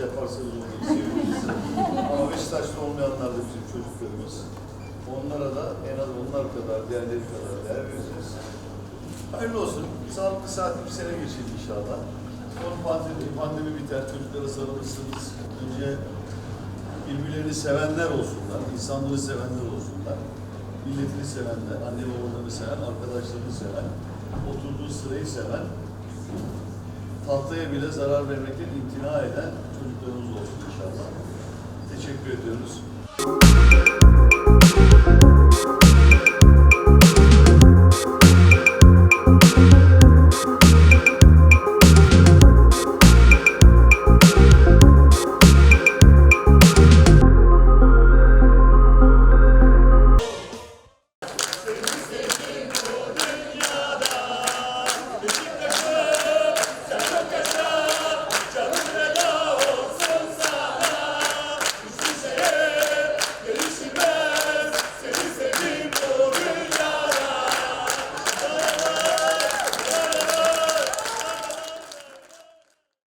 yaparsanız onu seviniriz. Ama Beşiktaş'ta olmayanlar da bizim çocuklarımız. Onlara da en az onlar kadar, diğerleri kadar değer vereceğiz. Hayırlı olsun. Sağlıklı saatli bir sene geçirdi inşallah. Son pandemi, pandemi biter, çocuklara sarılırsınız. Önce birbirlerini sevenler olsunlar, insanları sevenler olsunlar. Milletini sevenler, anne babalarını seven, arkadaşlarını seven, oturduğu sırayı seven, tahtaya bile zarar vermekten imtina eden çocuklarımız olsun inşallah. Teşekkür ediyoruz.